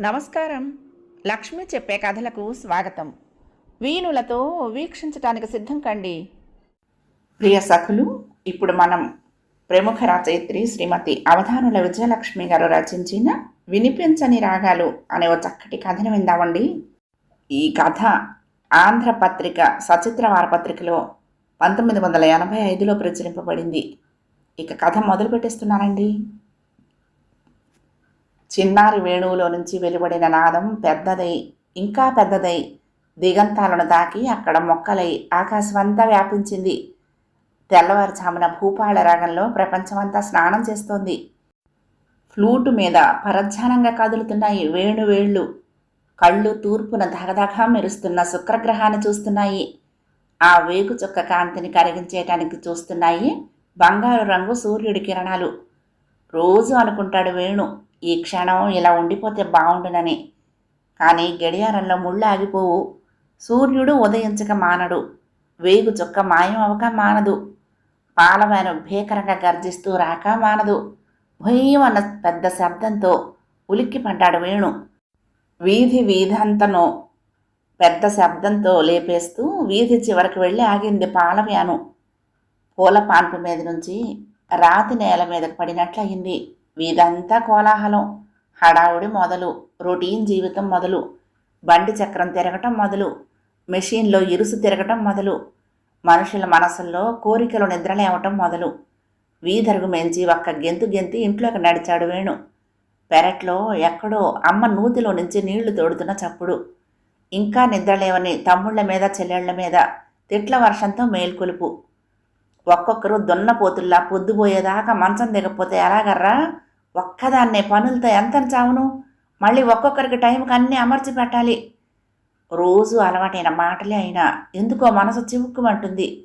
నమస్కారం. లక్ష్మి చెప్పే కథలకు స్వాగతం. వీణులతో వీక్షించటానికి సిద్ధం కండి. ప్రియ సఖులు ఇప్పుడు మనం ప్రముఖ రచయిత్రి శ్రీమతి అవధానుల విజయలక్ష్మి గారు రచించిన వినిపించని రాగాలు అనే ఒక చక్కటి కథను విందామండి. ఈ కథ ఆంధ్రపత్రిక సచిత్ర వారపత్రికలో పంతొమ్మిది వందల ఎనభై ఐదులో ప్రచురింపబడింది. ఇక కథ మొదలు పెట్టేస్తున్నానండి చిన్నారి వేణువులో నుంచి వెలువడిన నాదం పెద్దదై ఇంకా పెద్దదై. దిగంతాలను దాకి అక్కడ మొక్కలై ఆకాశమంతా వ్యాపించింది. తెల్లవారుజామున భూపాళ రాగంలో ప్రపంచమంతా స్నానం చేస్తోంది. ఫ్లూటు మీద పరధ్యానంగా కదులుతున్నాయి వేణువేళ్ళు. కళ్ళు తూర్పున ధగధగా మెరుస్తున్న శుక్రగ్రహాన్ని చూస్తున్నాయి. ఆ వేగు చుక్క కాంతిని కరిగించేయటానికి చూస్తున్నాయి బంగారు రంగు సూర్యుడి కిరణాలు. రోజు అనుకుంటాడు వేణు ఈ క్షణం ఇలా ఉండిపోతే బాగుండునని కానీ గడియారంలో ముళ్ళు ఆగిపోవు సూర్యుడు ఉదయించక మానడు. వేగు చుక్క మాయం అవక మానదు. పాలవాను భీకరంగా గర్జిస్తూ రాక మానదు. భయం అన్న పెద్ద శబ్దంతో ఉలిక్కిపడ్డాడు వేణు. వీధి వీధంతను పెద్ద శబ్దంతో లేపేస్తూ వీధి చివరికి వెళ్ళి ఆగింది పాలవ్యాను. పూల పాన్పు మీద నుంచి రాతి నేల మీదకు పడినట్లయింది. వీధంతా కోలాహలం. హడావుడి మొదలు రొటీన్ జీవితం మొదలు బండి చక్రం తిరగటం మొదలు మెషిన్లో ఇరుసు తిరగటం మొదలు మనుషుల మనసుల్లో కోరికలు నిద్రలేవటం మొదలు. వీధరుగు మెంచి ఒక్క గెంతు గెంతి ఇంట్లోకి నడిచాడు వేణు. పెరట్లో ఎక్కడో అమ్మ నూతిలో నుంచి నీళ్ళు తోడుతున్న చప్పుడు. ఇంకా నిద్రలేవని తమ్ముళ్ళ మీద చెల్లెళ్ళ మీద తిట్ల వర్షంతో మేల్కొలుపు. ఒక్కొక్కరు దున్నపోతుల్లా పొద్దుపోయేదాకా మంచం దిగపోతే ఎలాగర్రా? ఒక్కదాన్నే పనులతో ఎంత చావును? మళ్ళీ ఒక్కొక్కరికి టైంకి అన్నీ అమర్చి పెట్టాలి. రోజు అలవాటైన మాటలే అయినా ఎందుకో మనసు చివుక్కుమంటుంది.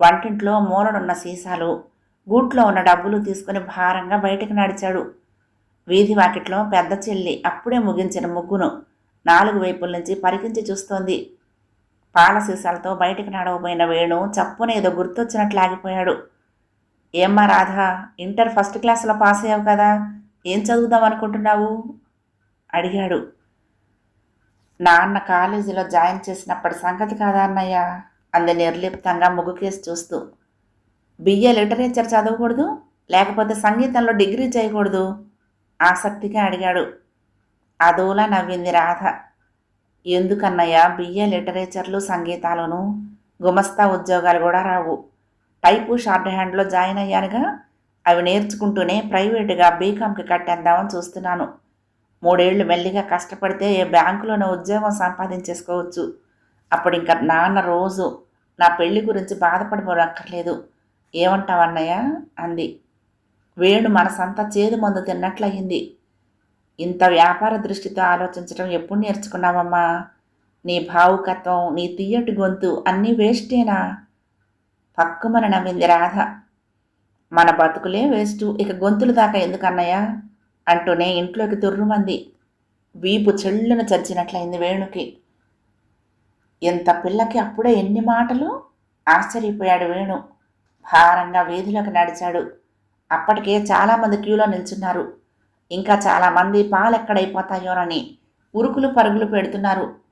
వంటింట్లో మూలనున్న సీసాలు గూట్లో ఉన్న డబ్బులు తీసుకుని భారంగా బయటకు నడిచాడు. వీధి వాకిట్లో పెద్ద చెల్లి అప్పుడే ముగించిన ముగ్గును నాలుగు వైపుల నుంచి పరికించి చూస్తోంది. పాల సీసాలతో బయటికి నడవబోయిన వేణు చప్పున ఏదో గుర్తొచ్చినట్లు ఆగిపోయాడు. ఏమ్మా రాధ? ఇంటర్ ఫస్ట్ క్లాస్లో పాస్ అయ్యావు కదా ఏం చదువుదాం అనుకుంటున్నావు? అడిగాడు. నాన్న కాలేజీలో జాయిన్ చేసినప్పటి సంగతి కాదా అన్నయ్య? అంది నిర్లిప్తంగా ముగ్గుకేసి చూస్తూ. బిఏ లిటరేచర్ చదవకూడదు లేకపోతే సంగీతంలో డిగ్రీ చేయకూడదు? ఆసక్తిగా అడిగాడు. అదోలా నవ్వింది రాధ. ఎందుకన్నయ్య బిఏ లిటరేచర్లు సంగీతాలను గుమస్తా ఉద్యోగాలు కూడా రావు. టైపు షార్ట్ హ్యాండ్లో జాయిన్ అయ్యానుగా. అవి నేర్చుకుంటూనే ప్రైవేటుగా బీకామ్కి కట్టేద్దామని చూస్తున్నాను. మూడేళ్ళు మెల్లిగా కష్టపడితే ఏ బ్యాంకులోనే ఉద్యోగం సంపాదించేసుకోవచ్చు. అప్పుడు ఇంకా నాన్న రోజు నా పెళ్ళి గురించి బాధపడిపోనక్కర్లేదు. ఏమంటావన్నయ్య అంది. వేణు మనసంతా చేదు మందు తిన్నట్లయింది. ఇంత వ్యాపార దృష్టితో ఆలోచించడం ఎప్పుడు నేర్చుకున్నావమ్మా? నీ భావుకత్వం నీ తీయటి గొంతు అన్నీ వేస్టేనా? పక్కుమని నవ్వింది రాధ. మన బతుకులే వేస్టు ఇక గొంతులు దాకా ఎందుకన్నయ్యా? అంటూనే ఇంట్లోకి తుర్రుమంది వీపు చెల్లున చరిచినట్లయింది వేణుకి. ఇంత పిల్లకి అప్పుడే ఎన్ని మాటలు? ఆశ్చర్యపోయాడు వేణు. భారంగా వీధిలోకి నడిచాడు. అప్పటికే చాలామంది క్యూలో నిల్చున్నారు. ఇంకా చాలామంది పాలెక్కడైపోతాయోనని ఉరుకులు పరుగులు పెడుతున్నారు.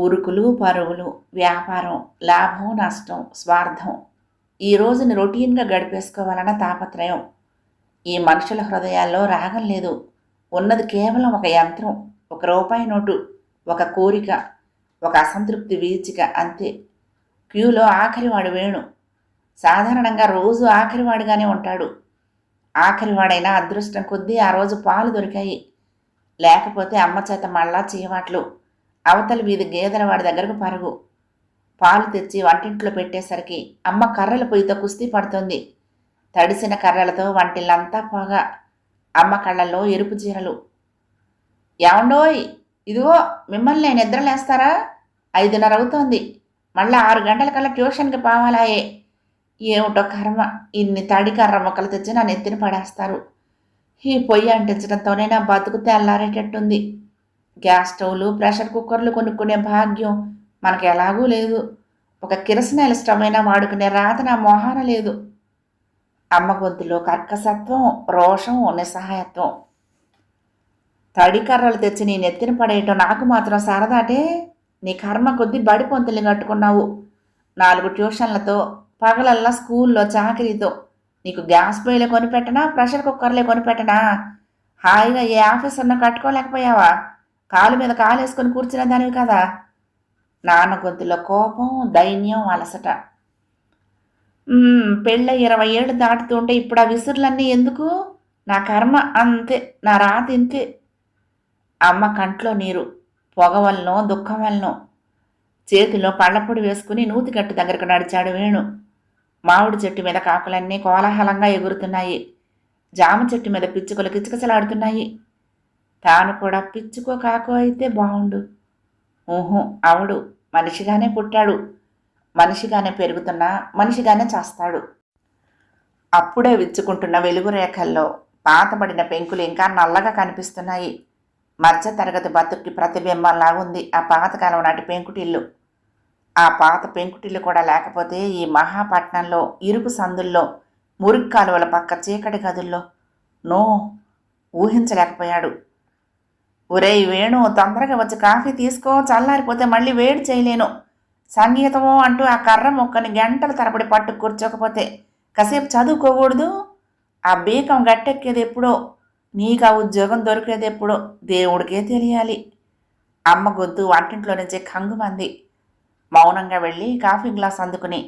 ఉరుకులు పరుగులు వ్యాపారం లాభం నష్టం స్వార్థం. ఈ రోజుని రొటీన్గా గడిపేసుకోవాలన్న తాపత్రయం. ఈ మనుషుల హృదయాల్లో రాగం లేదు. ఉన్నది కేవలం ఒక యంత్రం ఒక రూపాయి నోటు ఒక కోరిక ఒక అసంతృప్తి వీచిక అంతే. క్యూలో ఆఖరివాడు వేణు. సాధారణంగా రోజు ఆఖరివాడుగానే ఉంటాడు. ఆఖరివాడైనా అదృష్టం కొద్దీ ఆ రోజు పాలు దొరికాయి. లేకపోతే అమ్మ చేత మళ్ళా చేయవాట్లు. అవతలి వీధి గేదెల వాడి దగ్గరకు పరుగు. పాలు తెచ్చి వంటింట్లో పెట్టేసరికి అమ్మ కర్రల పొయ్యితో కుస్తీ పడుతుంది. తడిసిన కర్రలతో వంటిల్లంతా పోగా. అమ్మ కళ్ళల్లో ఎరుపు చీరలు. ఏమండోయ్ ఇదిగో మిమ్మల్ని నేను నిద్రలేస్తారా? ఐదున్నర అవుతోంది. మళ్ళీ ఆరు గంటల కల్లా ట్యూషన్కి పోవాలాయే. ఏమిటో కర్మ. ఇన్ని తడి కర్ర మొక్కలు తెచ్చి నా నెత్తిన పడేస్తారు. ఈ పొయ్యి అంటించడంతోనే నా బతుకు తెల్లారేటట్టుంది. గ్యాస్ స్టవ్లు ప్రెషర్ కుక్కర్లు కొనుక్కునే భాగ్యం మనకు ఎలాగూ లేదు. ఒక కిరసనాయిల స్టవ్ అయినా వాడుకునే రాత నా మొహాన లేదు. అమ్మ గొంతులో కర్కసత్వం రోషం నిస్సహాయత్వం. తడి కర్రలు తెచ్చి నీ నెత్తిన పడేయటం నాకు మాత్రం సరదాటే. నీ కర్మ కొద్దీ బడి పొంతులు కట్టుకున్నావు. నాలుగు ట్యూషన్లతో పగలల్లా స్కూల్లో చాకరీతో. నీకు గ్యాస్ పొయ్యిలే కొనిపెట్టనా ప్రెషర్ కుక్కర్లే కొనిపెట్టనా? హాయిగా ఏ ఆఫీసర్ను కట్టుకోలేకపోయావా? కాలు మీద కాలు వేసుకొని కూర్చునే దానివి కదా. నాన్న గొంతులో కోపం దైన్యం అలసట. పెళ్ళ ఇరవై ఏళ్ళు దాటుతుంటే ఇప్పుడు ఆ విసురులన్నీ ఎందుకు? నా కర్మ అంతే నా రాత ఇంతే. అమ్మ కంట్లో నీరు పొగ వలనో దుఃఖం వలనో. చేతిలో పళ్ళపొడి వేసుకుని నూతిగట్టు దగ్గరకు నడిచాడు వేణు. మామిడి చెట్టు మీద కాకులన్నీ కోలాహలంగా ఎగురుతున్నాయి. జామ చెట్టు మీద పిచ్చుకలు కిచకిచలాడుతున్నాయి. తాను కూడా పిచ్చుకో కాకో అయితే బాగుండు ఊహు అవడు. మనిషిగానే పుట్టాడు. మనిషిగానే పెరుగుతున్నా మనిషిగానే చేస్తాడు. అప్పుడే విచ్చుకుంటున్న వెలుగు రేఖల్లో పాతబడిన పెంకులు ఇంకా నల్లగా కనిపిస్తున్నాయి. మధ్య తరగతి బతుక్కి ప్రతిబింబంలా ఉంది ఆ పాతకాలం నాటి పెంకుటిల్లు. ఆ పాత పెంకుటిల్లు కూడా లేకపోతే ఈ మహాపట్నంలో ఇరుకు సందుల్లో మురికి కాలువల పక్క చీకటి గదుల్లో నో ఊహించలేకపోయాడు. ఒరేయ్ వేణు తొందరగా వచ్చి కాఫీ తీసుకో చల్లారిపోతే మళ్ళీ వేడి చేయలేను. సంగీతమో అంటూ ఆ కర్ర మొక్కని గంటల తరబడి పట్టు కూర్చోకపోతే కాసేపు చదువుకోకూడదు? ఆ బీకం గట్టెక్కేది ఎప్పుడో? నీకు ఆ ఉద్యోగం దొరికేది ఎప్పుడో? దేవుడికే తెలియాలి. అమ్మ గొంతు వంటింట్లో నుంచి కంగుమంది. మౌనంగా వెళ్ళి కాఫీ గ్లాస్ అందుకుని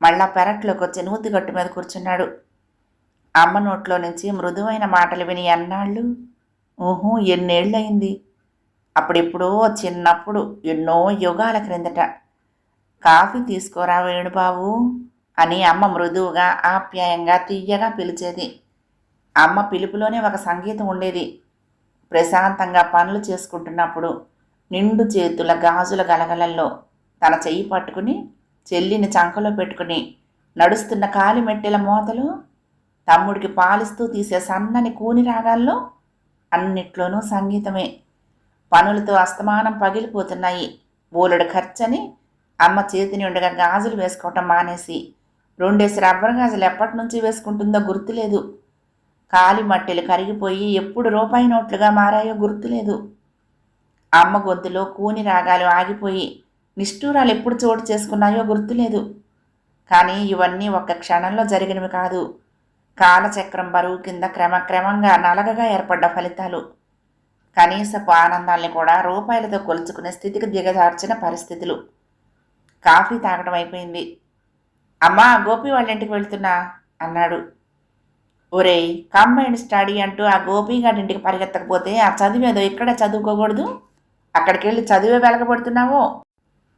మళ్ళా పెరట్లోకి వచ్చి నూతిగట్టు మీద కూర్చున్నాడు. అమ్మ నోట్లో నుంచి మృదువైన మాటలు విని అన్నాళ్ళు ఓహో ఎన్నేళ్ళయింది? అప్పుడెప్పుడో చిన్నప్పుడు ఎన్నో యుగాల క్రిందట. కాఫీ తీసుకోరా వేణుబాబు అని అమ్మ మృదువుగా ఆప్యాయంగా తీయగా పిలిచేది. అమ్మ పిలుపులోనే ఒక సంగీతం ఉండేది. ప్రశాంతంగా పనులు చేసుకుంటున్నప్పుడు నిండు చేతుల గాజుల గలగలల్లో తన చెయ్యి పట్టుకుని చెల్లిని చంకలో పెట్టుకుని నడుస్తున్న కాలిమెట్టెల మోతలు తమ్ముడికి పాలిస్తూ తీసే సన్నని కూని రాగాల్లో అన్నిట్లోనూ సంగీతమే. పనులతో అస్తమానం పగిలిపోతున్నాయి. బోలెడు ఖర్చని అమ్మ చేతిని ఉండగా గాజులు వేసుకోవటం మానేసి రెండేసి రబ్బర్ గాజులు ఎప్పటి నుంచి వేసుకుంటుందో గుర్తులేదు. కాలి మట్టెలు కరిగిపోయి ఎప్పుడు రూపాయి నోట్లుగా మారాయో గుర్తులేదు. అమ్మ గొంతులో కూని రాగాలు ఆగిపోయి నిష్ఠూరాలు ఎప్పుడు చోటు చేసుకున్నాయో గుర్తులేదు. కానీ ఇవన్నీ ఒక్క క్షణంలో జరిగినవి కాదు. కాలచక్రం బరువు కింద క్రమక్రమంగా నలగగా ఏర్పడ్డ ఫలితాలు. కనీసపు ఆనందాల్ని కూడా రూపాయలతో కొలుచుకునే స్థితికి దిగజార్చిన పరిస్థితులు. కాఫీ తాగడం అయిపోయింది. అమ్మా గోపి వాళ్ళ ఇంటికి వెళ్తున్నా అన్నాడు. ఒరే కంబైండ్ స్టడీ అంటూ ఆ గోపిగాడి ఇంటికి పరిగెత్తకపోతే ఆ చదివేదో ఇక్కడే చదువుకోకూడదు? అక్కడికి వెళ్ళి చదివే వెలగబడుతున్నావో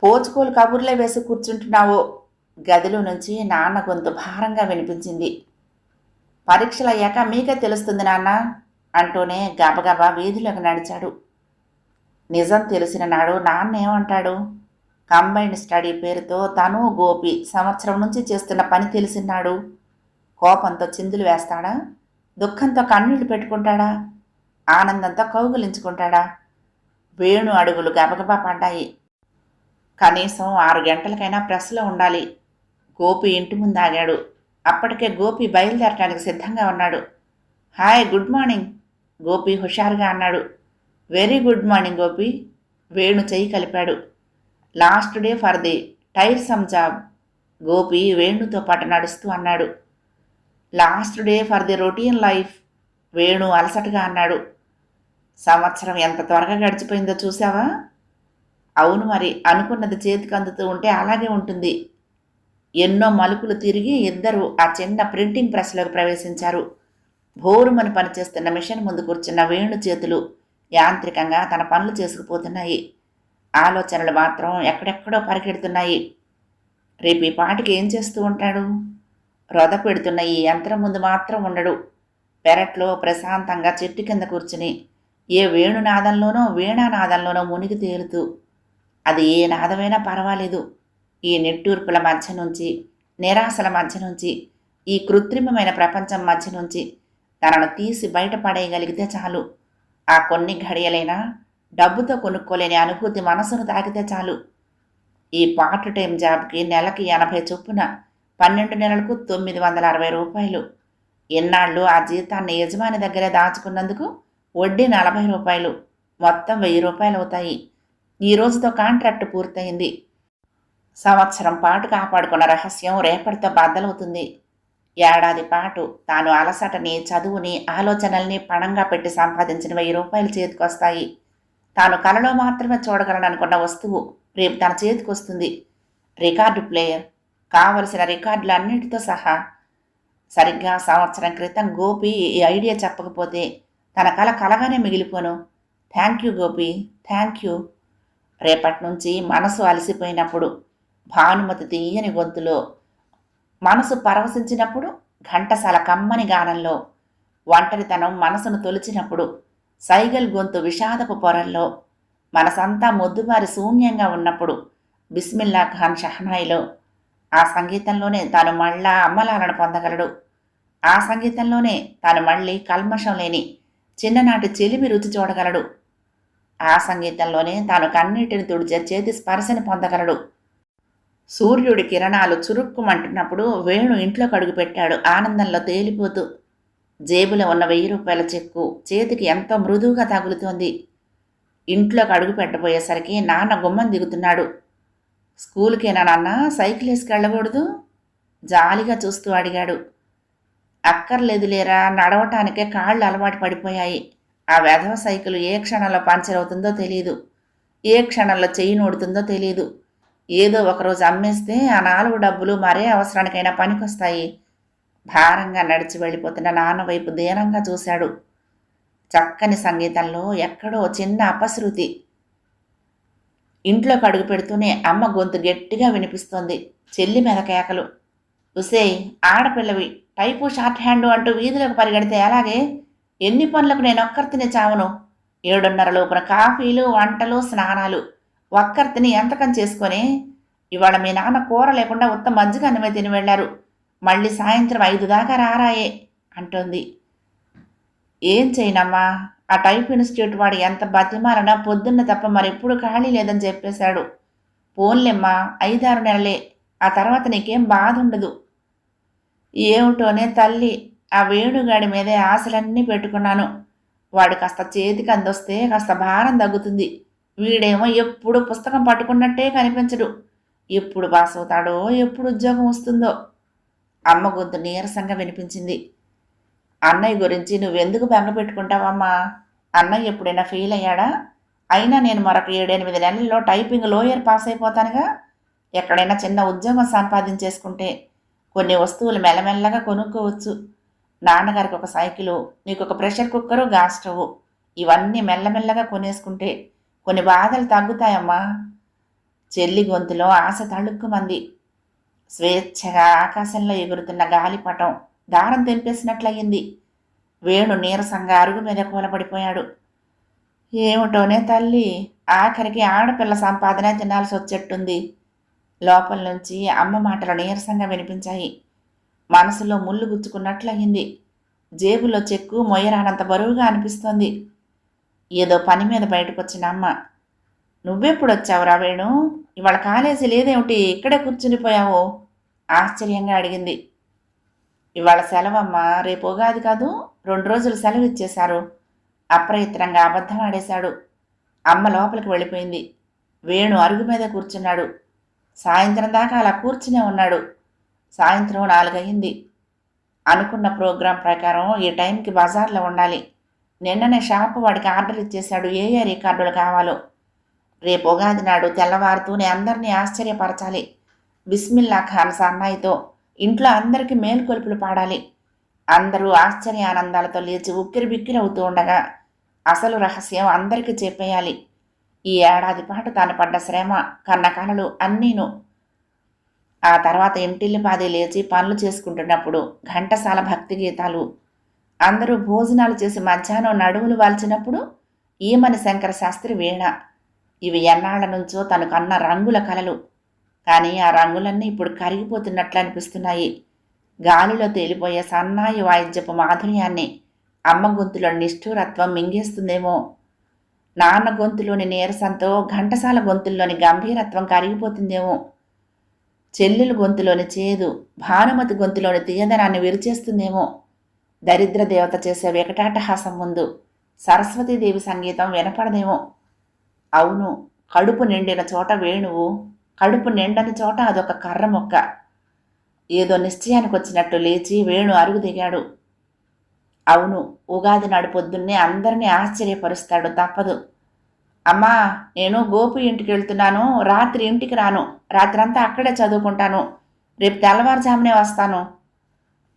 పోచుకోలు కబుర్లే వేసి కూర్చుంటున్నావో? గదిలో నుంచి నాన్న గొంతు భారంగా వినిపించింది. పరీక్షలు అయ్యాక మీకే తెలుస్తుంది నాన్న అంటూనే గబగబా వీధిలోకి నడిచాడు. నిజం తెలిసిన నాడు నాన్న ఏమంటాడు కంబైన్డ్ స్టడీ పేరుతో తను గోపి సంవత్సరం నుంచి చేస్తున్న పని తెలిసినాడు కోపంతో చిందులు వేస్తాడా? దుఃఖంతో కన్నీళ్ళు పెట్టుకుంటాడా? ఆనందంతో కౌగులించుకుంటాడా? వేణు అడుగులు గబగబా పడ్డాయి. కనీసం ఆరు గంటలకైనా ప్రెస్లో ఉండాలి. గోపి ఇంటి ముందు ఆగాడు. అప్పటికే గోపి బయలుదేరటానికి సిద్ధంగా ఉన్నాడు. హాయ్ గుడ్ మార్నింగ్ గోపి హుషారుగా అన్నాడు. Very good morning Gopi Venu చెయ్యి కలిపాడు. Last day for the tiresome job Gopi వేణుతో పాటు నడుస్తూ అన్నాడు. Last day for the routine life Venu అలసటగా అన్నాడు. సంవత్సరం ఎంత త్వరగా గడిచిపోయిందో చూసావా అవును మరి అనుకున్నది చేతికి అందుతూ ఉంటే అలాగే ఉంటుంది. ఎన్నో మలుపులు తిరిగి ఇద్దరు ఆ చిన్న ప్రింటింగ్ ప్రెస్లోకి ప్రవేశించారు. భోరుమని పనిచేస్తున్న మిషన్ ముందు కూర్చున్న వేణు చేతులు యాంత్రికంగా తన పనులు చేసుకుపోతున్నాయి. ఆలోచనలు మాత్రం ఎక్కడెక్కడో పరిగెడుతున్నాయి. రేపు ఈ పాటికి ఏం చేస్తూ ఉంటాడు? రొద పెడుతున్న ఈ యంత్రం ముందు మాత్రం ఉండడు. పెరట్లో ప్రశాంతంగా చెట్టు కింద కూర్చుని ఏ వేణునాదంలోనో వీణానాదంలోనో మునిగి తేలుతూ అది ఏ నాదమైనా పర్వాలేదు. ఈ నిట్టూర్పుల మధ్య నుంచి నిరాశల మధ్య నుంచి ఈ కృత్రిమమైన ప్రపంచం మధ్య నుంచి తనను తీసి బయటపడేయగలిగితే చాలు. ఆ కొన్ని ఘడియలైనా డబ్బుతో కొనుక్కోలేని అనుభూతి మనసును తాకితే చాలు. ఈ పార్ట్ టైం జాబ్కి నెలకి ఎనభై చొప్పున పన్నెండు నెలలకు తొమ్మిది వందల అరవై రూపాయలు. ఇన్నాళ్ళు ఆ జీతాన్ని యజమాని దగ్గరే దాచుకున్నందుకు వడ్డీ నలభై రూపాయలు. మొత్తం వెయ్యి రూపాయలు అవుతాయి ఈ రోజుతో కాంట్రాక్ట్ పూర్తయింది. సంవత్సరం పాటు కాపాడుకున్న రహస్యం రేపటితో బద్దలవుతుంది. ఏడాది పాటు తాను అలసటని చదువుని ఆలోచనల్ని పణంగా పెట్టి సంపాదించిన వెయ్యి రూపాయలు చేతికొస్తాయి. తాను కలలో మాత్రమే చూడగలననుకున్న వస్తువు రేపు తన చేతికొస్తుంది. రికార్డు ప్లేయర్ కావలసిన రికార్డులన్నిటితో సహా సరిగ్గా సంవత్సరం క్రితం గోపి ఈ ఐడియా చెప్పకపోతే తన కల కలగానే మిగిలిపోను. Thank you Gopi thank you రేపటి నుంచి మనసు అలసిపోయినప్పుడు భానుమతి తీయని గొంతులో మనసు పరవశించినప్పుడు ఘంటసాల కమ్మని గానంలో ఒంటరితనం మనసును తొలిచినప్పుడు సైగల్ గొంతు విషాదపు పొరల్లో మనసంతా మొద్దుబారి శూన్యంగా ఉన్నప్పుడు బిస్మిల్లా ఖాన్ షహనాయిలో ఆ సంగీతంలోనే తాను మళ్ళా అమ్మలాలను పొందగలడు. ఆ సంగీతంలోనే తాను మళ్ళీ కల్మషం లేని చిన్ననాటి చెలిమి రుచి చూడగలడు. ఆ సంగీతంలోనే తాను కన్నీటిని తుడిచే చేతి స్పర్శని పొందగలడు. సూర్యుడి కిరణాలు చురుక్కుమంటున్నప్పుడు వేణు ఇంట్లోకి అడుగుపెట్టాడు ఆనందంలో తేలిపోతూ జేబులో ఉన్న వెయ్యి రూపాయల చెక్కు చేతికి ఎంతో మృదువుగా తగులుతోంది. ఇంట్లోకి అడుగు పెట్టబోయేసరికి నాన్న గుమ్మం దిగుతున్నాడు. స్కూల్కేనా నాన్న? సైకిల్ వేసుకెళ్ళకూడదు? జాలిగా చూస్తూ అడిగాడు. అక్కర్లేదు లేరా నడవటానికే కాళ్ళు అలవాటు పడిపోయాయి. ఆ వెధవ సైకిల్ ఏ క్షణంలో పంచర్ అవుతుందో తెలియదు ఏ క్షణంలో చెయ్యి నోడుతుందో తెలియదు ఏదో ఒకరోజు అమ్మేస్తే ఆ నాలుగు డబ్బులు మరే అవసరానికైనా పనికొస్తాయి. భారంగా నడిచి వెళ్ళిపోతున్న నాన్న వైపు దీనంగా చూశాడు. చక్కని సంగీతంలో ఎక్కడో చిన్న అపశృతి. ఇంట్లోకి అడుగు పెడుతూనే అమ్మ గొంతు గట్టిగా వినిపిస్తోంది. చెల్లి మీద కేకలు. ఉసే ఆడపిల్లవి టైపు షార్ట్ హ్యాండ్ అంటూ వీధిలోకి పరిగెడితే ఎలాగే? ఎన్ని పనులకు నేను ఒక్కరితినే చావను? ఏడున్నర లోపున కాఫీలు వంటలు స్నానాలు. ఒక్కరితిని ఎంతకం చేసుకొని ఇవాళ మీ నాన్న కూర లేకుండా ఉత్త మజ్జిగ అన్నమే తిని వెళ్ళారు. మళ్ళీ సాయంత్రం ఐదు దాకా రారాయే అంటోంది. ఏం చేయనమ్మా? ఆ టైప్ ఇన్స్టిట్యూట్ వాడు ఎంత బతిమాలనా పొద్దున్న తప్ప మరెప్పుడు ఖాళీ లేదని చెప్పేశాడు. పోన్లేమ్మా ఐదారు నెలలే ఆ తర్వాత నీకేం బాధ ఉండదు ఏమిటోనే తల్లి ఆ వేణుగాడి మీదే ఆశలన్నీ పెట్టుకున్నాను. వాడు కాస్త చేతికి అందొస్తే కాస్త భారం తగ్గుతుంది. వీడేమో ఎప్పుడు పుస్తకం పట్టుకున్నట్టే కనిపించడు. ఎప్పుడు పాస్ అవుతాడో ఎప్పుడు ఉద్యోగం వస్తుందో. అమ్మ గొంతు నీరసంగా వినిపించింది. అన్నయ్య గురించి నువ్వెందుకు బెంగ పెట్టుకుంటావమ్మా? అన్నయ్య ఎప్పుడైనా ఫెయిల్ అయ్యాడా? అయినా నేను మరొక ఏడెనిమిది నెలల్లో టైపింగ్ లోయర్ పాస్ అయిపోతానుగా. ఎక్కడైనా చిన్న ఉద్యోగం సంపాదించేసుకుంటే కొన్ని వస్తువులు మెల్లమెల్లగా కొనుక్కోవచ్చు. నాన్నగారికి ఒక సైకిలు నీకు ఒక ప్రెషర్ కుక్కరు గ్యాస్ స్టవ్ ఇవన్నీ మెల్లమెల్లగా కొనేసుకుంటే కొన్ని బాధలు తగ్గుతాయమ్మా. చెల్లి గొంతులో ఆశ తళుక్కుమంది. స్వేచ్ఛగా ఆకాశంలో ఎగురుతున్న గాలిపటం దారం తెంపేసినట్లయింది వేణు నీరసంగా అరుగు మీద కూలబడిపోయాడు. ఏమిటోనే తల్లి ఆఖరికి ఆడపిల్ల సంపాదన తినాల్సి వచ్చేట్టుంది లోపల నుంచి అమ్మ మాటలు నీరసంగా వినిపించాయి. మనసులో ముళ్ళు గుచ్చుకున్నట్లయింది. జేబులో చెక్కు మొయ్యరానంత బరువుగా అనిపిస్తోంది. ఏదో పని మీద బయటకు వచ్చిన అమ్మ. నువ్వెప్పుడు వచ్చావురా వేణు? ఇవాళ కాలేజీ లేదేమిటి? ఇక్కడే కూర్చునిపోయావు ఆశ్చర్యంగా అడిగింది. ఇవాళ సెలవమ్మా రేపు ఉగాది కాదు రెండు రోజులు సెలవు ఇచ్చేశారు అప్రయత్నంగా అబద్ధం ఆడేశాడు. అమ్మ లోపలికి వెళ్ళిపోయింది. వేణు అరుగు మీద కూర్చున్నాడు. సాయంత్రం దాకా అలా కూర్చునే ఉన్నాడు. సాయంత్రం నాలుగయింది. అనుకున్న ప్రోగ్రాం ప్రకారం ఈ టైంకి బజార్లో ఉండాలి. నిన్ననే షాపు వాడికి ఆర్డర్ ఇచ్చేశాడు. ఏ ఏ రికార్డులు కావాలో. రేపు ఉగాది నాడు తెల్లవారుతూనే అందరినీ ఆశ్చర్యపరచాలి. బిస్మిల్లా ఖాన్ సన్నాయితో ఇంట్లో అందరికీ మేల్కొలుపులు పాడాలి. అందరూ ఆశ్చర్య ఆనందాలతో లేచి ఉక్కిరి బిక్కిరి అవుతూ ఉండగా అసలు రహస్యం అందరికీ చెప్పేయాలి. ఈ ఏడాది పాటు తాను పడ్డ శ్రమ కన్న కళలు అన్నీను. ఆ తర్వాత ఇంటిల్లిపాది లేచి పనులు చేసుకుంటున్నప్పుడు ఘంటసాల భక్తి గీతాలు అందరూ భోజనాలు చేసి మధ్యాహ్నం నడువులు వాల్చినప్పుడు ఈమని శంకర శాస్త్రి వీణ? ఇవి ఎన్నాళ్ళ నుంచో తను కన్న రంగుల కలలు. కానీ ఆ రంగులన్నీ ఇప్పుడు కరిగిపోతున్నట్లు అనిపిస్తున్నాయి. గాలిలో తేలిపోయే సన్నాయి వాయిద్యపు మాధుర్యాన్ని అమ్మ గొంతులో నిష్ఠూరత్వం మింగేస్తుందేమో. నాన్న గొంతులోని నీరసంతో ఘంటసాల గొంతుల్లోని గంభీరత్వం కరిగిపోతుందేమో. చెల్లెలు గొంతులోని చేదు భానుమతి గొంతులోని తీయదనాన్ని విరిచేస్తుందేమో. దరిద్ర దేవత చేసే వికటాటహాసం ముందు సరస్వతీదేవి సంగీతం వినపడదేమో. అవును కడుపు నిండిన చోట వేణువు కడుపు నిండని చోట అదొక కర్ర మొక్క. ఏదో నిశ్చయానికి వచ్చినట్టు లేచి వేణు అరుగు దిగాడు. అవును ఉగాది నాడు పొద్దున్నే అందరినీ ఆశ్చర్యపరుస్తాడు తప్పదు. అమ్మా నేను గోపు ఇంటికి వెళ్తున్నాను రాత్రి ఇంటికి రాను రాత్రంతా అక్కడే చదువుకుంటాను. రేపు తెల్లవారుజామునే వస్తాను.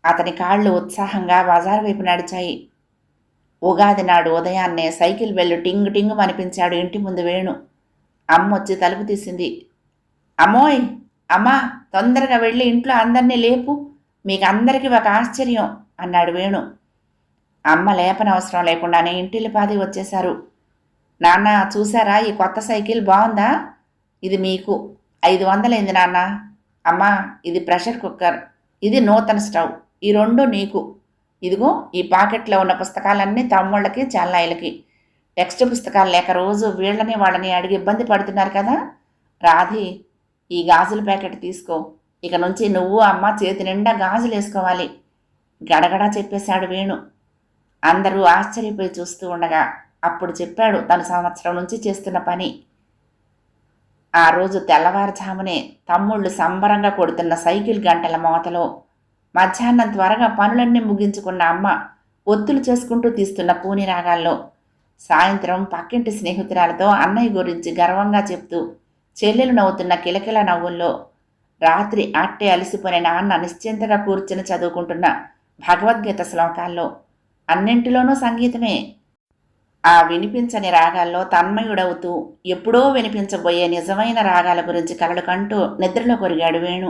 అతని కాళ్ళు ఉత్సాహంగా బజార్ వైపు నడిచాయి. ఉగాది నాడు ఉదయాన్నే సైకిల్ వెళ్ళు టింగ్ టింగ్ అనిపించాడు ఇంటి ముందు వేణు. అమ్మ వచ్చి తలుపు తీసింది. అమ్మోయ్! అమ్మా! తొందరగా వెళ్ళి ఇంట్లో అందరినీ లేపు. మీకు అందరికీ ఒక ఆశ్చర్యం అన్నాడు వేణు. అమ్మ లేపనవసరం లేకుండానే ఇంటిల్లి పాది వచ్చేశారు. నాన్న చూసారా ఈ కొత్త సైకిల్ బాగుందా ఇది మీకు. ఐదు వందలైంది నాన్న. అమ్మా ఇది ప్రెషర్ కుక్కర్. ఇది నూతన స్టవ్. ఈ రెండు నీకు. ఇదిగో ఈ పాకెట్లో ఉన్న పుస్తకాలన్నీ తమ్ముళ్ళకి చెల్లాయిలకి. టెక్స్ట్ పుస్తకాలు లేక రోజు వీళ్ళని వాళ్ళని అడిగి ఇబ్బంది పడుతున్నారు కదా? రాధి ఈ గాజుల ప్యాకెట్ తీసుకో. ఇక నుంచి నువ్వు అమ్మ చేతి నిండా గాజులు వేసుకోవాలి. గడగడా చెప్పేశాడు వేణు. అందరూ ఆశ్చర్యపోయి చూస్తూ ఉండగా అప్పుడు చెప్పాడు తను సంవత్సరం నుంచి చేస్తున్న పని. ఆ రోజు తెల్లవారుజామునే తమ్ముళ్ళు సంబరంగా కొడుతున్న సైకిల్ గంటల మోతలో మధ్యాహ్నం త్వరగా పనులన్నీ ముగించుకున్న అమ్మ ఒత్తులు చేసుకుంటూ తీస్తున్న పూని రాగాల్లో సాయంత్రం పక్కింటి స్నేహితురాలతో అన్నయ్య గురించి గర్వంగా చెప్తూ చెల్లెలు నవ్వుతున్న కిలకిల నవ్వుల్లో రాత్రి అట్టే అలసిపోయిన నాన్న నిశ్చింతగా కూర్చుని చదువుకుంటున్న భగవద్గీత శ్లోకాల్లో అన్నింటిలోనూ సంగీతమే. ఆ వినిపించని రాగాల్లో తన్మయుడవుతూ ఎప్పుడో వినిపించబోయే నిజమైన రాగాల గురించి కలలు కంటూ నిద్రలో కొరిగాడు వేణు.